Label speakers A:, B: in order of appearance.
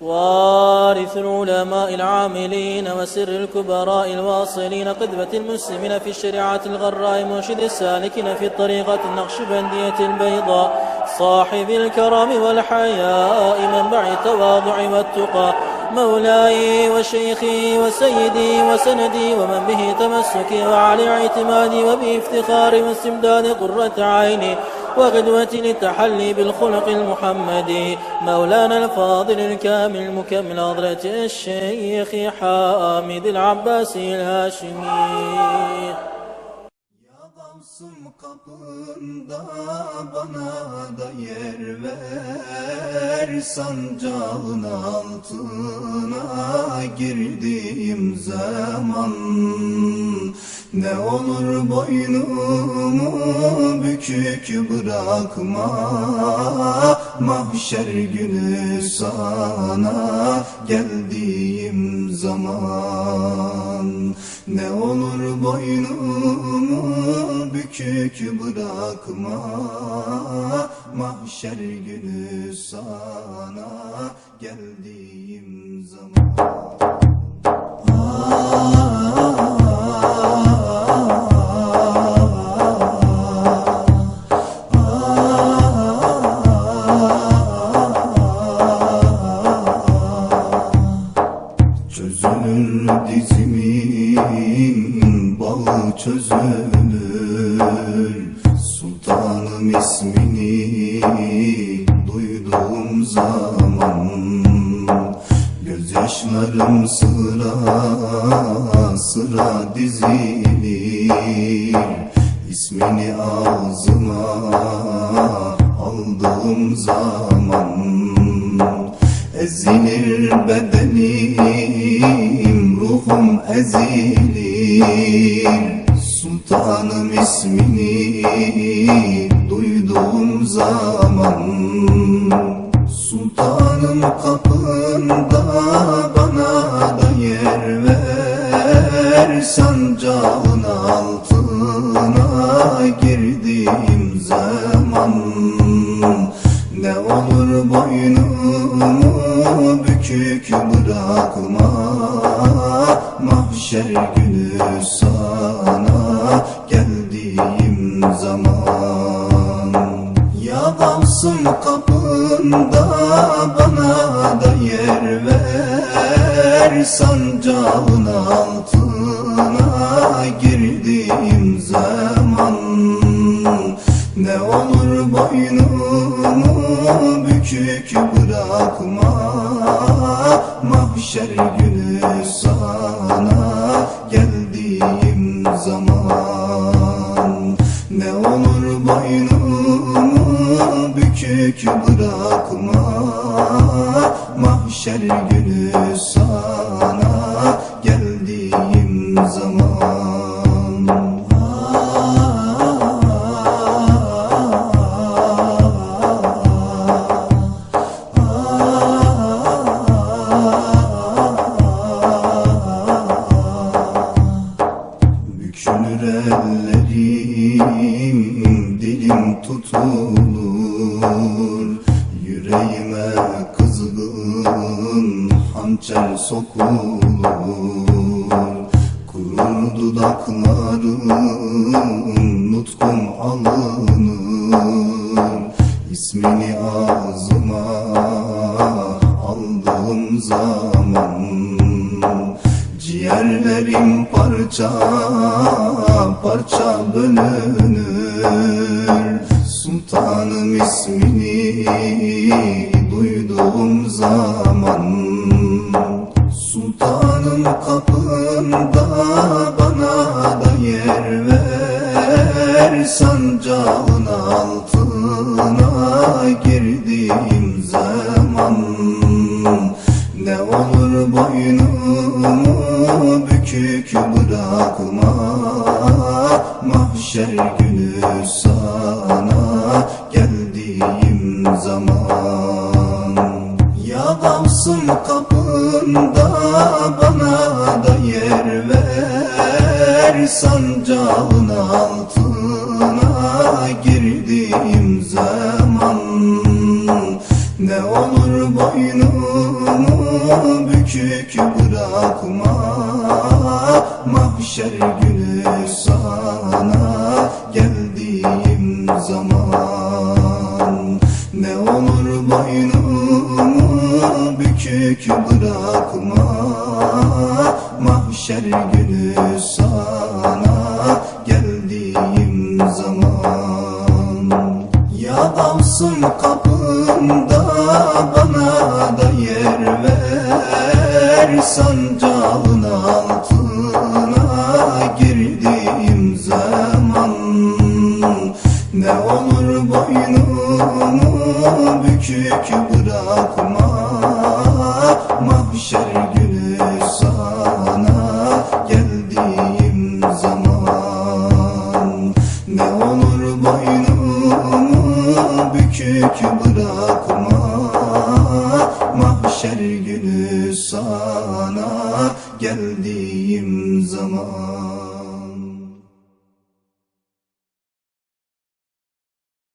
A: وارث العلماء العاملين وسر الكبراء الواصلين قدوة المسلمين في الشريعة الغراء مرشد السالكين في الطريقة النقشبندية البيضاء صاحب الكرم والحياء منبع التواضع والتقى مولاي وشيخي وسيدي وسندي ومن به تمسكي وعلى اعتمادي وبه افتخاري واستمداد قرة عيني وغدوة للتحلي بالخلق المحمدي مولانا الفاضل الكامل المكمل حضرة الشيخ حامد العباسي الهاشمي.
B: Adamsın kapında bana da yer ver Sancağın altına girdiğim zaman Ne olur boynumu bükük bırakma Mahşer günü sana geldiğim zaman. Ne olur boynumu bükük bırakma Mahşer günü sana geldiğim zaman Çözülür dizimin bağı çözülür Sultanım ismini duyduğum zaman Gözyaşlarım sıra sıra dizilir İsmini ağzıma aldığım zaman Ezilir bedenim, ezilir Sultanım ismini duyduğum zaman Sultanım kapında bana da yer ver. Sancağın altına girdiğim zaman Ne olur boynumu bükük bırakma Mahşer günü sana geldiğim zaman. Yadamsın kapında bana da yer ver. Sancağın altına girdiğim zaman Ne olur boynumu bükük bırakma. Mahşer günü zaman Ne olur boynumu bükük bırakma Mahşer günü sana tutulur Yüreğime kızgın hançer sokulur. Kurur dudaklarım, nutkum alınır. İsmini ağzıma aldığım zaman Ciğerlerim parça parça bölünür Sultanım ismini duyduğum zaman Sultanım kapında bana da yer ver Sancağın altına girdiğim günü sana geldiğim zaman. Yabamsın kapında bana da yer ver. Sancağın altına girdiğim zaman Ne olur boynumu bükük bırakma. Mahşer günü sana boynumu bükük bırakma. Mahşer günü sana geldiğim zaman. Yabamsın kapı Mahşer günü sana geldiğim zaman.